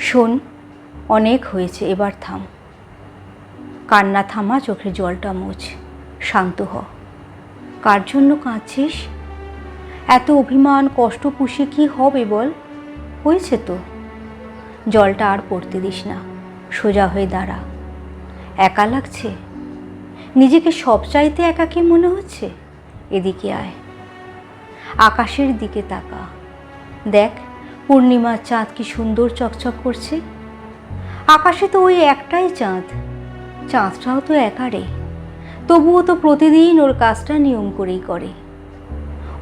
শোন, অনেক হয়েছে, এবার থাম। কান্না থামা, চোখের জলটা মুছ, শান্ত হ। কার জন্য কাঁদছিস? এত অভিমান, কষ্ট পুষে কি হবে বল? হয়েছে তো। জলটা আর পড়তে দিস না, সোজা হয়ে দাঁড়া। একা লাগছে? নিজেকে সব চাইতে একাকী মনে হচ্ছে? এদিকে আয়। আকাশের দিকে তাকা। দেখ পূর্ণিমার চাঁদ কি সুন্দর চকচক করছে? আকাশে তো ওই একটাই চাঁদ। চাঁদটাও তো একারে। তবুও তো প্রতিদিন ওর কাজটা নিয়ম করেই করে।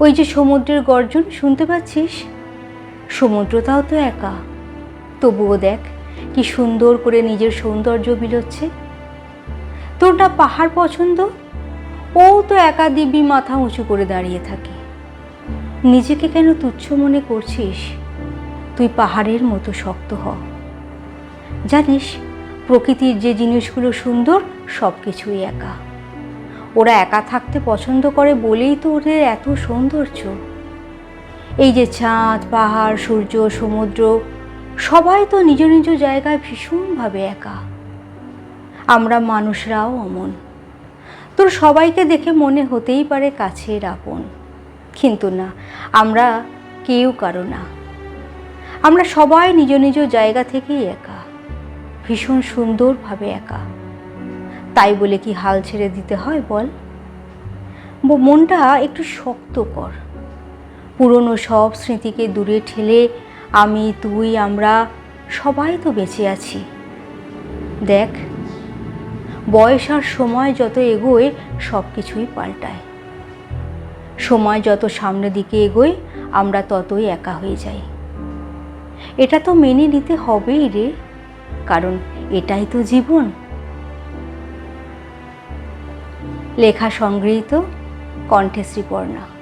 ওই যে সমুদ্রের গর্জন, শুনতে পাচ্ছিস? সমুদ্রটাও তো একা। তবুও দেখ, কি সুন্দর করে নিজের সৌন্দর্য বিলোচ্ছে। তোর না পাহাড় পছন্দ? ও তো একা দিব্যি মাথা উঁচু করে দাঁড়িয়ে থাকে। নিজেকে কেন তুচ্ছ মনে করছিস? তুই পাহাড়ের মতো শক্ত হ। জানিস, প্রকৃতির যে জিনিসগুলো সুন্দর সব কিছুই একা। ওরা একা থাকতে পছন্দ করে বলেই তো ওদের এত সৌন্দর্য। এই যে চাঁদ পাহাড়, সূর্য, সমুদ্র, সবাই তো নিজ নিজ জায়গায় ভীষণভাবে একা। আমরা মানুষরাও অমন। তোর সবাইকে দেখে মনে হতেই পারে কাছের আপন। কিন্তু না, আমরা কেউ কারও না। আমরা সবাই নিজ নিজ জায়গা থেকেই একা। ভীষণ সুন্দরভাবে একা। তাই বলে কি হাল ছেড়ে দিতে হয় বল? মনটা একটু শক্ত কর। পুরনো সব স্মৃতিকে দূরে ঠেলে আমি, তুই, আমরা সবাই তো বেঁচে আছি। দেখ, বয়স আর সময় যত এগোয় সব কিছুই পাল্টায়। সময় যত সামনের দিকে এগোয়, আমরা ততই একা হয়ে যাই। এটা তো মেনে নিতে হবেই রে। কারণ এটাই তো জীবন। লেখা সংগৃহীত কণ্ঠে পর্ণা